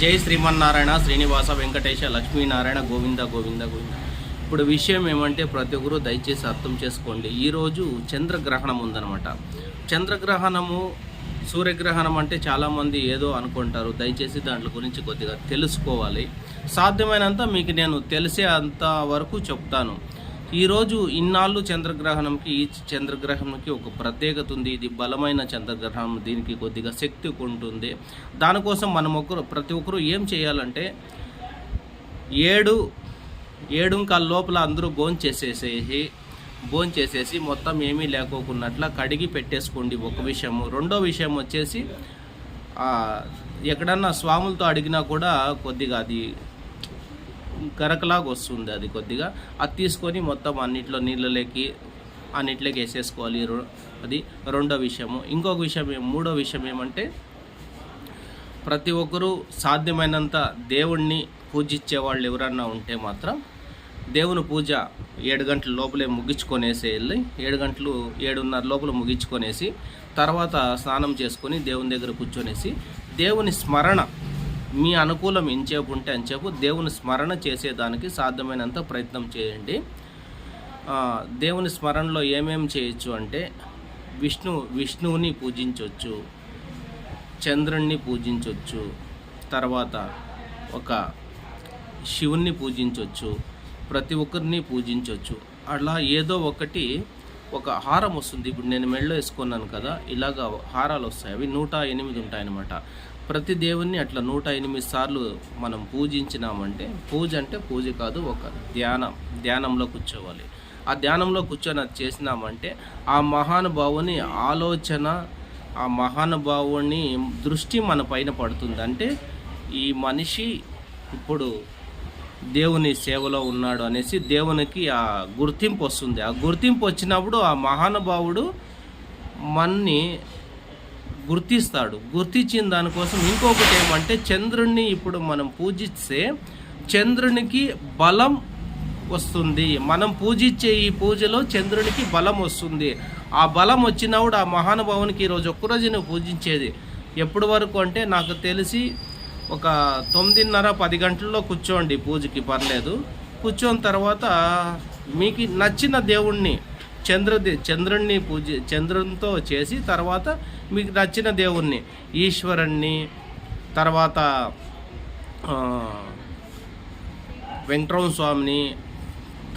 జై శ్రీమన్నారాయణ శ్రీనివాస వెంకటేశ లక్ష్మీనారాయణ గోవింద గోవింద గోవింద. ఇప్పుడు విషయం ఏమంటే ప్రతి ఒక్కరు దయచేసి అర్థం చేసుకోండి. ఈరోజు చంద్రగ్రహణం ఉందన్నమాట. చంద్రగ్రహణము సూర్యగ్రహణం అంటే చాలామంది ఏదో అనుకుంటారు. దయచేసి దాంట్లో గురించి కొద్దిగా తెలుసుకోవాలి. సాధ్యమైనంత మీకు నేను తెలిసే అంత వరకు చెప్తాను. ఈరోజు ఇన్నాళ్ళు చంద్రగ్రహణంకి ఈ చంద్రగ్రహణంకి ఒక ప్రత్యేకత ఉంది. ఇది బలమైన చంద్రగ్రహణం. దీనికి కొద్దిగా శక్తి ఉంటుంది. దానికోసం మనం ఒకరు ప్రతి ఒక్కరు ఏం చేయాలంటే ఏడు ఏడుంకాల లోపల అందరూ భోంచేసేసేసి చేసేసేసి భోంచేసేసి చేసేసి మొత్తం ఏమీ లేకోకున్నట్ల కడిగి పెట్టేసుకోండి ఒక విషయము. రెండో విషయం వచ్చేసి ఎక్కడన్నా స్వాములతో అడిగినా కూడా కొద్దిగా అది గరకలాగా వస్తుంది అది కొద్దిగా. అది తీసుకొని మొత్తం అన్నిట్లో నీళ్ళలోకి అన్నిట్లోకి వేసేసుకోవాలి అది రెండో విషయము. ఇంకొక విషయం ఏం- మూడో విషయం ఏమంటే ప్రతి ఒక్కరూ సాధ్యమైనంత దేవుణ్ణి పూజించే వాళ్ళు ఎవరన్నా ఉంటే మాత్రం దేవుని పూజ ఏడు గంటల లోపలే ముగించుకొనేసి వెళ్ళి ఏడు గంటలు ఏడున్నర లోపల ముగించుకొనేసి తర్వాత స్నానం చేసుకొని దేవుని దగ్గర కూర్చొనేసి దేవుని స్మరణ మీ అనుకూలం ఎంచేపు ఉంటే అంచేపు దేవుని స్మరణ చేసేదానికి సాధ్యమైనంత ప్రయత్నం చేయండి. దేవుని స్మరణలో ఏమేమి చేయొచ్చు అంటే విష్ణు విష్ణువుని పూజించవచ్చు చంద్రుణ్ణి పూజించవచ్చు తర్వాత ఒక శివుణ్ణి పూజించవచ్చు ప్రతి ఒక్కరిని పూజించవచ్చు అలా ఏదో ఒకటి ఒక హారం వస్తుంది. ఇప్పుడు నేను మెళ్ళో వేసుకున్నాను కదా ఇలాగ హారాలు వస్తాయి. అవి నూట ఎనిమిది ఉంటాయన్నమాట. ప్రతి దేవుణ్ణి అట్లా నూట ఎనిమిది సార్లు మనం పూజించినామంటే పూజ అంటే పూజ కాదు ఒక ధ్యానం ధ్యానంలో కూర్చోవాలి. ఆ ధ్యానంలో కూర్చొని అది చేసినామంటే ఆ మహానుభావుని ఆలోచన ఆ మహానుభావుని దృష్టి మన పైన పడుతుంది. అంటే ఈ మనిషి ఇప్పుడు దేవుని సేవలో ఉన్నాడు అనేసి దేవునికి ఆ గుర్తింపు వస్తుంది. ఆ గుర్తింపు వచ్చినప్పుడు ఆ మహానుభావుడు మన్ని గుర్తిస్తాడు. గుర్తించిన దానికోసం ఇంకొకటి ఏమంటే చంద్రుణ్ణి ఇప్పుడు మనం పూజిస్తే చంద్రునికి బలం వస్తుంది. మనం పూజించే ఈ పూజలో చంద్రునికి బలం వస్తుంది. ఆ బలం వచ్చినప్పుడు ఆ మహానుభావునికి ఈరోజు ఒక్కరోజు నువ్వు పూజించేది. ఎప్పటి వరకు అంటే నాకు తెలిసి ఒక తొమ్మిదిన్నర పది గంటల్లో కూర్చోండి పూజకి పర్లేదు. కూర్చొని తర్వాత మీకు నచ్చిన దేవుణ్ణి చంద్రుడి చంద్రుణ్ణి పూజ చంద్రునితో చేసి తర్వాత మీకు నచ్చిన దేవుణ్ణి ఈశ్వరుణ్ణి తర్వాత ఆ, వెంకటరమణ స్వామిని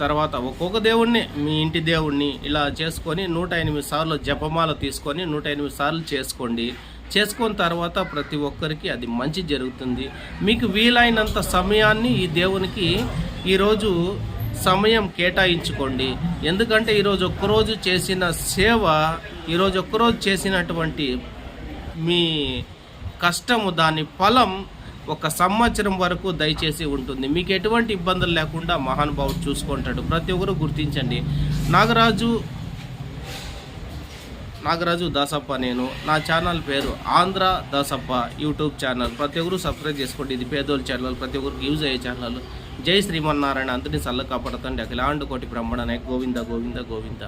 తర్వాత ఒక్కొక్క దేవుణ్ణి మీ ఇంటి దేవుణ్ణి ఇలా చేసుకొని నూట ఎనిమిది సార్లు జపమాల తీసుకొని నూట ఎనిమిది సార్లు చేసుకోండి. చేసుకున్న తర్వాత ప్రతి ఒక్కరికి అది మంచి జరుగుతుంది. మీకు వీలైనంత సమయాన్ని ఈ దేవునికి ఈరోజు సమయం కేటాయించుకోండి. ఎందుకంటే ఈరోజు ఒక్కరోజు చేసిన సేవ ఈరోజు ఒక్కరోజు చేసినటువంటి మీ కష్టము దాని ఫలం ఒక సంవత్సరం వరకు దయచేసి ఉంటుంది. మీకు ఎటువంటి ఇబ్బందులు లేకుండా మహానుభావుడు చూసుకుంటాడు. ప్రతి ఒక్కరు గుర్తించండి. నాగరాజు నాగరాజు దాసప్ప నేను. నా ఛానల్ పేరు ఆంధ్ర దాసప్ప యూట్యూబ్ ఛానల్. ప్రతి ఒక్కరు సబ్స్క్రైబ్ చేసుకోండి. ఇది పేదోళ్ళ ఛానల్. ప్రతి ఒక్కరికి యూజ్ అయ్యే ఛానల్. జై శ్రీమన్నారాయణ. అందరినీ చల్ల కాపాడుతండి. అఖిలాండు కోటి బ్రహ్మణ గోవింద గోవింద గోవింద.